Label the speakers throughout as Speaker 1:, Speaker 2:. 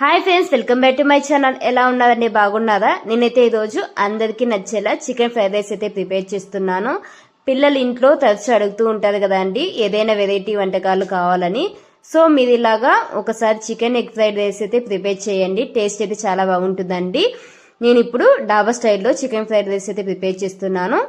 Speaker 1: Hi friends welcome back to my channel. ఎలా ఉన్నారండి? బాగున్నారా? నేనైతే ఈరోజు అందరికీ నచ్చేలా చికెన్ ఫ్రైడ్ రైస్ అయితే ప్రిపేర్ చేస్తున్నాను. పిల్లలు ఇంట్లో తరచు అడుగుతూ ఉంటారు కదండి ఏదైనా వెరైటీ వంటకాలు కావాలని. సో మీరు ఇలాగా ఒకసారి చికెన్ ఎగ్ ఫ్రైడ్ రైస్ అయితే ప్రిపేర్ చేయండి. టేస్ట్ అయితే చాలా బాగుంటుందండి. నేను ఇప్పుడు డాబా స్టైల్లో చికెన్ ఫ్రైడ్ రైస్ అయితే ప్రిపేర్ చేస్తున్నాను.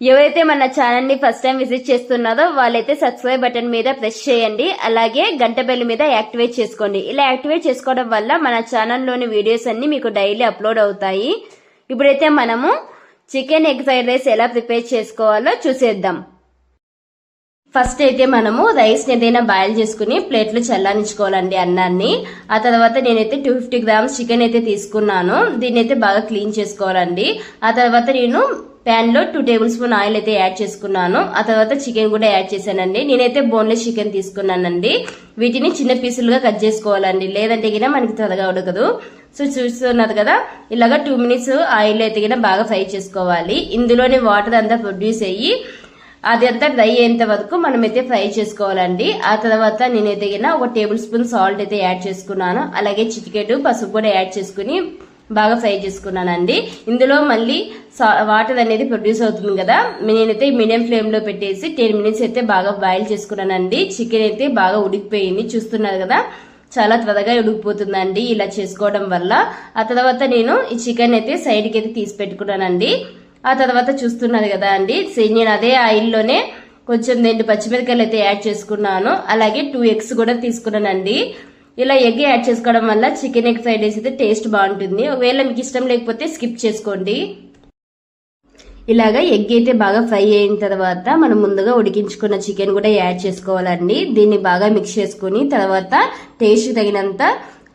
Speaker 1: ఎవరైతే మన ఛానల్ని ఫస్ట్ టైం విజిట్ చేస్తున్నారో వాళ్ళైతే సబ్స్క్రైబ్ బటన్ మీద ప్రెస్ చేయండి. అలాగే గంట బెల్ మీద యాక్టివేట్ చేసుకోండి. ఇలా యాక్టివేట్ చేసుకోవడం వల్ల మన ఛానల్లోని వీడియోస్ అన్ని మీకు డైలీ అప్లోడ్ అవుతాయి. ఇప్పుడైతే మనము చికెన్ ఎగ్ ఫ్రైడ్ రైస్ ఎలా ప్రిపేర్ చేసుకోవాలో చూసేద్దాం. ఫస్ట్ అయితే మనము రైస్ ఏదైనా బాయిల్ చేసుకుని ప్లేట్లో చల్లారించుకోవాలండి అన్నాన్ని. ఆ తర్వాత నేనైతే టూ ఫిఫ్టీ గ్రామ్స్ చికెన్ అయితే తీసుకున్నాను. దీన్ని అయితే బాగా క్లీన్ చేసుకోవాలండి. ఆ తర్వాత నేను ప్యాన్లో టూ టేబుల్ స్పూన్ ఆయిల్ అయితే యాడ్ చేసుకున్నాను. ఆ తర్వాత చికెన్ కూడా యాడ్ చేశానండి. నేనైతే బోన్లెస్ చికెన్ తీసుకున్నానండి. వీటిని చిన్న పీసులుగా కట్ చేసుకోవాలండి. లేదంటే గిన మనకి త్వరగా ఉడకదు. సో చూస్తున్నారు కదా ఇలాగా టూ మినిట్స్ ఆయిల్ అయితే గిన బాగా ఫ్రై చేసుకోవాలి. ఇందులోని వాటర్ అంతా ప్రొడ్యూస్ అయ్యి అది అంతా డ్రై అయ్యేంత వరకు మనమైతే ఫ్రై చేసుకోవాలండి. ఆ తర్వాత నేనైతే గిన ఒక టేబుల్ స్పూన్ సాల్ట్ అయితే యాడ్ చేసుకున్నాను. అలాగే చిటికెట్ పసుపు కూడా యాడ్ చేసుకుని బాగా ఫ్రై చేసుకున్నానండి. ఇందులో మళ్ళీ వాటర్ అనేది ప్రొడ్యూస్ అవుతుంది కదా. నేనైతే మీడియం ఫ్లేమ్లో పెట్టేసి టెన్ మినిట్స్ అయితే బాగా బాయిల్ చేసుకున్నానండి. చికెన్ అయితే బాగా ఉడికిపోయింది. చూస్తున్నారు కదా చాలా త్వరగా ఉడికిపోతుందండి ఇలా చేసుకోవడం వల్ల. ఆ తర్వాత నేను ఈ చికెన్ అయితే సైడ్కి అయితే తీసి పెట్టుకున్నానండి. ఆ తర్వాత చూస్తున్నారు కదా అండి నేను అదే ఆయిల్లోనే కొంచెం రెండు పచ్చిమిరకాయలు అయితే యాడ్ చేసుకున్నాను. అలాగే టూ ఎగ్స్ కూడా తీసుకున్నానండి. ఇలా ఎగ్ యాడ్ చేసుకోవడం వల్ల చికెన్ ఎగ్ ఫ్రైడ్ రైస్ అయితే టేస్ట్ బాగుంటుంది. ఒకవేళ మీకు ఇష్టం లేకపోతే స్కిప్ చేసుకోండి. ఇలాగా ఎగ్ అయితే బాగా ఫ్రై అయిన తర్వాత మనం ముందుగా ఉడికించుకున్న చికెన్ కూడా యాడ్ చేసుకోవాలండి. దీన్ని బాగా మిక్స్ చేసుకుని తర్వాత టేస్ట్ తగినంత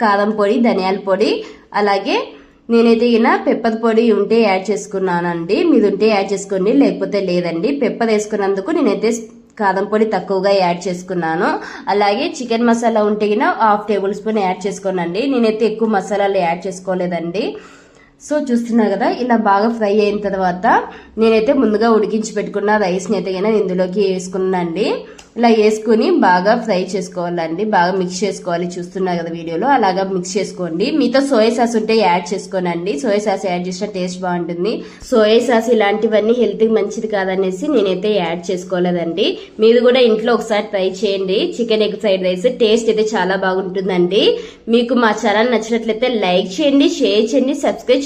Speaker 1: కారం పొడి ధనియాల పొడి అలాగే నేనైతే ఈయన పెప్పర్ పొడి ఉంటే యాడ్ చేసుకున్నానండి. మీరు ఉంటే యాడ్ చేసుకోండి లేకపోతే లేదండి. పెప్పర్ వేసుకున్నందుకు నేనైతే కారం పొడి తక్కువగా యాడ్ చేసుకున్నాను. అలాగే చికెన్ మసాలా ఉంటే హాఫ్ టేబుల్ స్పూన్ యాడ్ చేసుకోనండి. నేనైతే ఎక్కువ మసాలాలు యాడ్ చేసుకోలేదండి. సో చూస్తున్నారు కదా ఇలా బాగా ఫ్రై అయిన తర్వాత నేనైతే ముందుగా ఉడికించి పెట్టుకున్న రైస్ని అయితే ఇందులోకి వేసుకున్నానండి. ఇలా వేసుకుని బాగా ఫ్రై చేసుకోవాలండి. బాగా మిక్స్ చేసుకోవాలి. చూస్తున్నారు కదా వీడియోలో. అలాగా మిక్స్ చేసుకోండి. మీతో సోయా సాస్ ఉంటే యాడ్ చేసుకోనండి. సోయా సాస్ యాడ్ చేసిన టేస్ట్ బాగుంటుంది. సోయా సాస్ ఇలాంటివన్నీ హెల్త్కి మంచిది కాదనేసి నేనైతే యాడ్ చేసుకోలేదండి. మీరు కూడా ఇంట్లో ఒకసారి ట్రై చేయండి. Chicken egg fried rice taste అయితే చాలా బాగుంటుందండి. మీకు మా ఛానల్ నచ్చినట్లయితే లైక్ చేయండి షేర్ చేయండి సబ్స్క్రైబ్